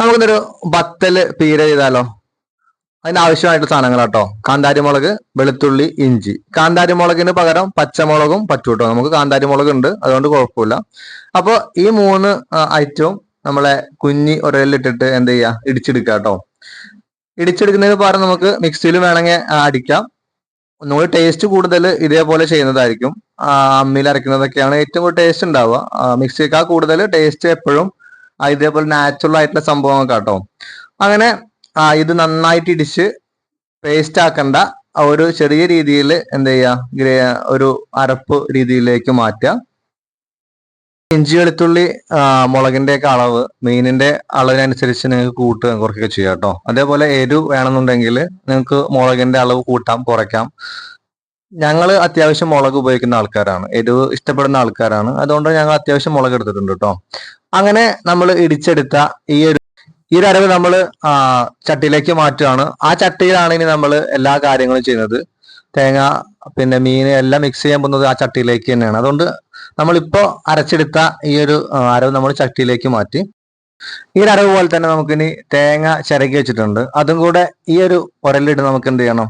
നമുക്കിന്നൊരു ബത്തൽ പീര ചെയ്താലോ? അതിന് ആവശ്യമായിട്ടുള്ള സാധനങ്ങൾ കേട്ടോ കാന്താരി മുളക് വെളുത്തുള്ളി ഇഞ്ചി. കാന്താരി മുളകിന് പകരം പച്ചമുളകും പറ്റും കേട്ടോ നമുക്ക് കാന്താരി മുളക് ഉണ്ട് അതുകൊണ്ട് കുഴപ്പമില്ല. അപ്പോൾ ഈ മൂന്ന് ഐറ്റവും നമ്മളെ കുഞ്ഞി ഒരലിട്ടിട്ട് എന്ത് ചെയ്യുക ഇടിച്ചെടുക്കുക കേട്ടോ ഇടിച്ചെടുക്കുന്നതിന് പകരം നമുക്ക് മിക്സിയിൽ വേണമെങ്കിൽ അടിക്കാം. ഒന്നുകൂടി ടേസ്റ്റ് കൂടുതൽ ഇതേപോലെ ചെയ്യുന്നതായിരിക്കും. അമ്മിയിൽ അരയ്ക്കുന്നതൊക്കെയാണ് ഏറ്റവും കൂടുതൽ ടേസ്റ്റ് ഉണ്ടാവുക. മിക്സിയേക്കാൾ കൂടുതൽ ടേസ്റ്റ് എപ്പോഴും ഇതേപോലെ നാച്ചുറൽ ആയിട്ടുള്ള സംഭവങ്ങൾ കേട്ടോ. അങ്ങനെ ഇത് നന്നായിട്ട് ഇടിച്ച് പേസ്റ്റ് ആക്കണ്ട. ഒരു ചെറിയ രീതിയിൽ എന്ത് ചെയ്യുക ഒരു അരപ്പ് രീതിയിലേക്ക് മാറ്റുക. ഇഞ്ചി വെളുത്തുള്ളി മുളകിന്റെ ഒക്കെ അളവ് മീനിന്റെ അളവിനനുസരിച്ച് നിങ്ങൾക്ക് കൂട്ടുക കുറയ്ക്കുക ചെയ്യാം കേട്ടോ. അതേപോലെ എരിവ് വേണമെന്നുണ്ടെങ്കിൽ നിങ്ങൾക്ക് മുളകിന്റെ അളവ് കൂട്ടാം കുറയ്ക്കാം. ഞങ്ങൾ അത്യാവശ്യം മുളക് ഉപയോഗിക്കുന്ന ആൾക്കാരാണ്. എരിവ് ഇഷ്ടപ്പെടുന്ന ആൾക്കാരാണ്. അതുകൊണ്ട് ഞങ്ങൾ അത്യാവശ്യം മുളക് എടുത്തിട്ടുണ്ട് കേട്ടോ അങ്ങനെ നമ്മൾ ഇടിച്ചെടുത്ത ഈ ഒരു ഈ ഒരു അരവ് നമ്മൾ ചട്ടിയിലേക്ക് മാറ്റുകയാണ്. ആ ചട്ടിയിലാണ് ഇനി നമ്മൾ എല്ലാ കാര്യങ്ങളും ചെയ്യുന്നത്. തേങ്ങ പിന്നെ മീൻ എല്ലാം മിക്സ് ചെയ്യാൻ പോകുന്നത് ആ ചട്ടിയിലേക്ക് തന്നെയാണ്. അതുകൊണ്ട് നമ്മളിപ്പോ അരച്ചെടുത്ത ഈ ഒരു അരവ് നമ്മൾ ചട്ടിയിലേക്ക് മാറ്റി. ഈ ഒരു അരവ് പോലെ തന്നെ നമുക്കിനി തേങ്ങ ചിരകി വെച്ചിട്ടുണ്ട്. അതും കൂടെ ഈ ഒരു ഉരലിട്ട് നമുക്ക് എന്ത് ചെയ്യണം?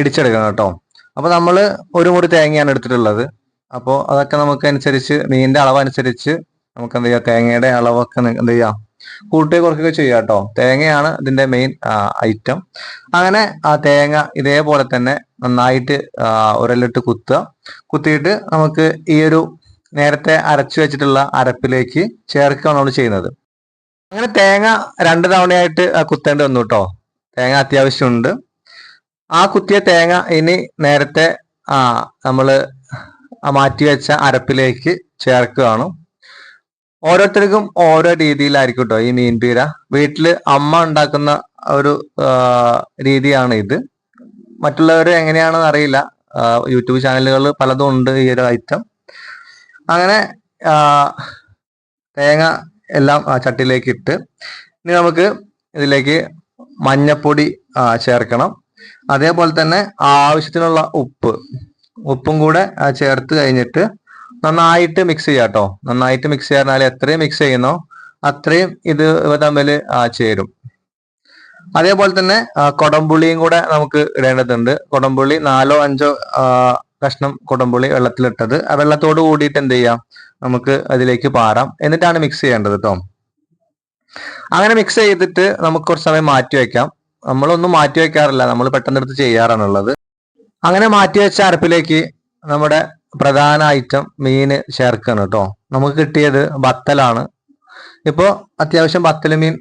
ഇടിച്ചെടുക്കണം കേട്ടോ അപ്പൊ നമ്മൾ ഒരു മുറി തേങ്ങയാണ് എടുത്തിട്ടുള്ളത്. അപ്പോൾ അതൊക്കെ നമുക്ക് അനുസരിച്ച് മീനിന്റെ അളവ് അനുസരിച്ച് നമുക്ക് എന്ത് ചെയ്യാം തേങ്ങയുടെ അളവൊക്കെ എന്ത് ചെയ്യാം കൂട്ടി കുറയ്ക്കുകയൊക്കെ ചെയ്യാം കേട്ടോ. തേങ്ങയാണ് ഇതിന്റെ മെയിൻ ഐറ്റം അങ്ങനെ ആ തേങ്ങ ഇതേപോലെ തന്നെ നന്നായിട്ട് ഉരലിട്ട് കുത്തുക. കുത്തിയിട്ട് നമുക്ക് ഈ ഒരു നേരത്തെ അരച്ചു വെച്ചിട്ടുള്ള അരപ്പിലേക്ക് ചേർക്കുകയാണ് നമ്മൾ ചെയ്യുന്നത്. അങ്ങനെ തേങ്ങ രണ്ട് തവണയായിട്ട് കുത്തേണ്ടി വന്നു കേട്ടോ. തേങ്ങ അത്യാവശ്യമുണ്ട്. ആ കുത്തിയ തേങ്ങ ഇനി നേരത്തെ ആ നമ്മൾ ആ മാറ്റി വെച്ച അരപ്പിലേക്ക് ചേർക്കുകയാണ്. ഓരോരുത്തർക്കും ഓരോ രീതിയിലായിരിക്കും കേട്ടോ ഈ മീൻപീര വീട്ടിൽ അമ്മ ഉണ്ടാക്കുന്ന ഒരു രീതിയാണ് ഇത്. മറ്റുള്ളവർ എങ്ങനെയാണെന്ന് അറിയില്ല. യൂട്യൂബ് ചാനലുകൾ പലതും ഉണ്ട് ഈ ഒരു ഐറ്റം. അങ്ങനെ തേങ്ങ എല്ലാം ചട്ടിയിലേക്ക് ഇട്ട് ഇനി നമുക്ക് ഇതിലേക്ക് മഞ്ഞപ്പൊടി ചേർക്കണം. അതേപോലെ തന്നെ ആവശ്യത്തിനുള്ള ഉപ്പ്. ഉപ്പും കൂടെ ചേർത്ത് കഴിഞ്ഞിട്ട് നന്നായിട്ട് മിക്സ് ചെയ്യാം കേട്ടോ. നന്നായിട്ട് മിക്സ് ചെയ്യാറിനാൽ എത്രയും മിക്സ് ചെയ്യുന്നോ അത്രയും ഇത് തമ്മിൽ ചേരും. അതേപോലെ തന്നെ കൊടംപുള്ളിയും കൂടെ നമുക്ക് ഇടേണ്ടതുണ്ട്. കൊടംപുള്ളി നാലോ അഞ്ചോ കഷ്ണം കൊടംപുള്ളി വെള്ളത്തിലിട്ടത്. ആ വെള്ളത്തോട് കൂടിയിട്ട് എന്ത് ചെയ്യാം? നമുക്ക് അതിലേക്ക് പാറാം എന്നിട്ടാണ് മിക്സ് ചെയ്യേണ്ടത് കേട്ടോ. അങ്ങനെ മിക്സ് ചെയ്തിട്ട് നമുക്ക് കുറച്ച് സമയം മാറ്റി വെക്കാം. നമ്മളൊന്നും മാറ്റി വെക്കാറില്ല. നമ്മൾ പെട്ടെന്ന് എടുത്ത് ചെയ്യാറാണുള്ളത്. അങ്ങനെ മാറ്റി വെച്ച അരപ്പിലേക്ക് നമ്മുടെ പ്രധാന ഐറ്റം മീന് ചേർക്കണം കേട്ടോ നമുക്ക് കിട്ടിയത് ബത്തലാണ് ഇപ്പോൾ അത്യാവശ്യം ബത്തൽ മീൻ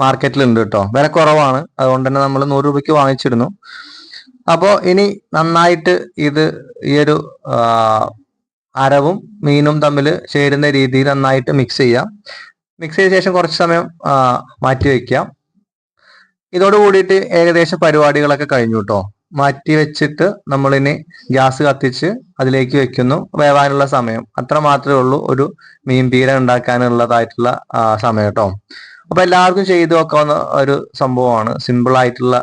മാർക്കറ്റിലുണ്ട് കേട്ടോ വില കുറവാണ്. അതുകൊണ്ട് തന്നെ നമ്മൾ നൂറ് രൂപയ്ക്ക് വാങ്ങിച്ചിരുന്നു. അപ്പോൾ ഇനി നന്നായിട്ട് ഇത് ഈ ഒരു അരവും മീനും തമ്മിൽ ചേരുന്ന രീതിയിൽ നന്നായിട്ട് മിക്സ് ചെയ്യാം. മിക്സ് ചെയ്ത ശേഷം കുറച്ച് സമയം മാറ്റി വെക്കാം. ഇതോട് കൂടിയിട്ട് ഏകദേശം പരിപാടികളൊക്കെ കഴിഞ്ഞു കേട്ടോ മാറ്റി വെച്ചിട്ട് നമ്മളിനി ഗ്യാസ് കത്തിച്ച് അതിലേക്ക് വെക്കുന്നു. വേവാനുള്ള സമയം. അത്ര മാത്രമേ ഉള്ളൂ. ഒരു മീൻ പീര ഉണ്ടാക്കാനുള്ളതായിട്ടുള്ള സമയം കേട്ടോ അപ്പൊ എല്ലാവർക്കും ചെയ്തു നോക്കാവുന്ന ഒരു സംഭവമാണ്. സിമ്പിൾ ആയിട്ടുള്ള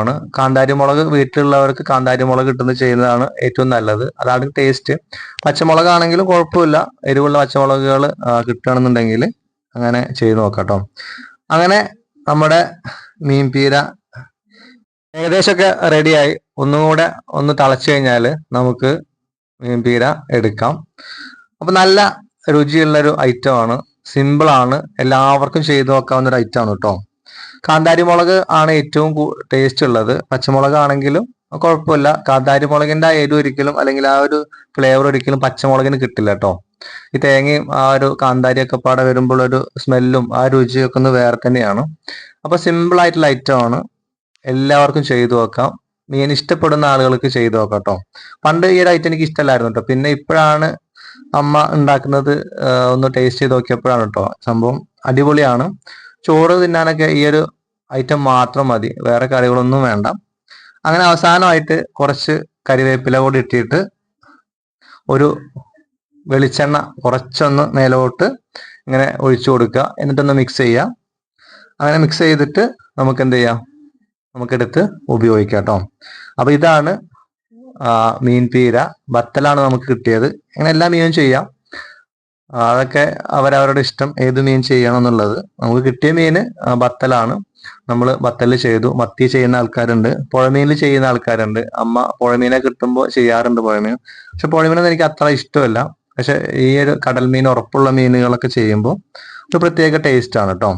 ആണ്. കാന്താരി മുളക് വീട്ടിലുള്ളവർക്ക് കാന്താരി മുളക് ചെയ്യുന്നതാണ് ഏറ്റവും നല്ലത്. അതാണ് ടേസ്റ്റ് പച്ചമുളകാണെങ്കിലും കുഴപ്പമില്ല. എരിവുള്ള പച്ചമുളകുകൾ കിട്ടുകയാണെന്നുണ്ടെങ്കിൽ അങ്ങനെ ചെയ്തു നോക്കാം കേട്ടോ അങ്ങനെ നമ്മുടെ മീൻപീര ഏകദേശമൊക്കെ റെഡിയായി ഒന്നും കൂടെ ഒന്ന് തിളച്ചു കഴിഞ്ഞാൽ നമുക്ക് മീൻപീര എടുക്കാം. അപ്പൊ നല്ല രുചിയുള്ളൊരു ഐറ്റം ആണ്. സിമ്പിൾ ആണ്. എല്ലാവർക്കും ചെയ്തു നോക്കാവുന്ന ഒരു ഐറ്റമാണ് കേട്ടോ കാന്താരി മുളക് ആണ് ഏറ്റവും ടേസ്റ്റ് ഉള്ളത്. പച്ചമുളക് ആണെങ്കിലും കുഴപ്പമില്ല. കാന്താരി മുളകിന്റെ ആ എരി ഒരിക്കലും അല്ലെങ്കിൽ ആ ഒരു ഫ്ലേവർ ഒരിക്കലും പച്ചമുളകിന് കിട്ടില്ല കേട്ടോ ഈ തേങ്ങയും ആ ഒരു കാന്താരി ഒക്കെ പാടെ വരുമ്പോൾ ഒരു സ്മെല്ലും ആ രുചിയൊക്കെ ഒന്ന് വേറെ തന്നെയാണ് അപ്പൊ സിമ്പിൾ ആയിട്ടുള്ള ഐറ്റം ആണ്. എല്ലാവർക്കും ചെയ്തു നോക്കാം. മീൻ ഇഷ്ടപ്പെടുന്ന ആളുകൾക്ക് ചെയ്തു നോക്കാം കേട്ടോ പണ്ട് ഈ ഒരു ഐറ്റം എനിക്ക് ഇഷ്ടമല്ലായിരുന്നു കേട്ടോ പിന്നെ ഇപ്പോഴാണ് അമ്മ ഉണ്ടാക്കുന്നത് ഒന്ന് ടേസ്റ്റ് ചെയ്ത് നോക്കിയപ്പോഴാണ് കേട്ടോ സംഭവം അടിപൊളിയാണ്. ചോറ് തിന്നാനൊക്കെ ഈ ഒരു ഐറ്റം മാത്രം മതി. വേറെ കറികളൊന്നും വേണ്ട. അങ്ങനെ അവസാനമായിട്ട് കുറച്ച് കരിവേപ്പില കൂടി ഇട്ടിട്ട് ഒരു വെളിച്ചെണ്ണ കുറച്ചൊന്ന് മേലോട്ട് ഇങ്ങനെ ഒഴിച്ചു കൊടുക്കുക. എന്നിട്ടൊന്ന് മിക്സ് ചെയ്യുക. അങ്ങനെ മിക്സ് ചെയ്തിട്ട് നമുക്ക് എന്ത് ചെയ്യാം? നമുക്കെടുത്ത് ഉപയോഗിക്കാം കേട്ടോ അപ്പൊ ഇതാണ് മീൻ പീര ബത്തലാണ് നമുക്ക് കിട്ടിയത്. അങ്ങനെ എല്ലാ മീനും ചെയ്യാം. അതൊക്കെ അവരവരുടെ ഇഷ്ടം ഏത് മീൻ ചെയ്യണം എന്നുള്ളത് നമുക്ക് കിട്ടിയ മീന് ബത്തലാണ് നമ്മൾ ബത്തൽ ചെയ്തു. മത്തി ചെയ്യുന്ന ആൾക്കാരുണ്ട്. പുഴമീനിൽ ചെയ്യുന്ന ആൾക്കാരുണ്ട്. അമ്മ പുഴമീനെ കിട്ടുമ്പോൾ ചെയ്യാറുണ്ട് പുഴമീൻ. പക്ഷെ പുഴമീനൊന്നും എനിക്ക് അത്ര ഇഷ്ടമല്ല. പക്ഷെ ഈ ഒരു കടൽ മീൻ ഉറപ്പുള്ള മീനുകളൊക്കെ ചെയ്യുമ്പോൾ ഒരു പ്രത്യേക ടേസ്റ്റ് ആണ് കേട്ടോ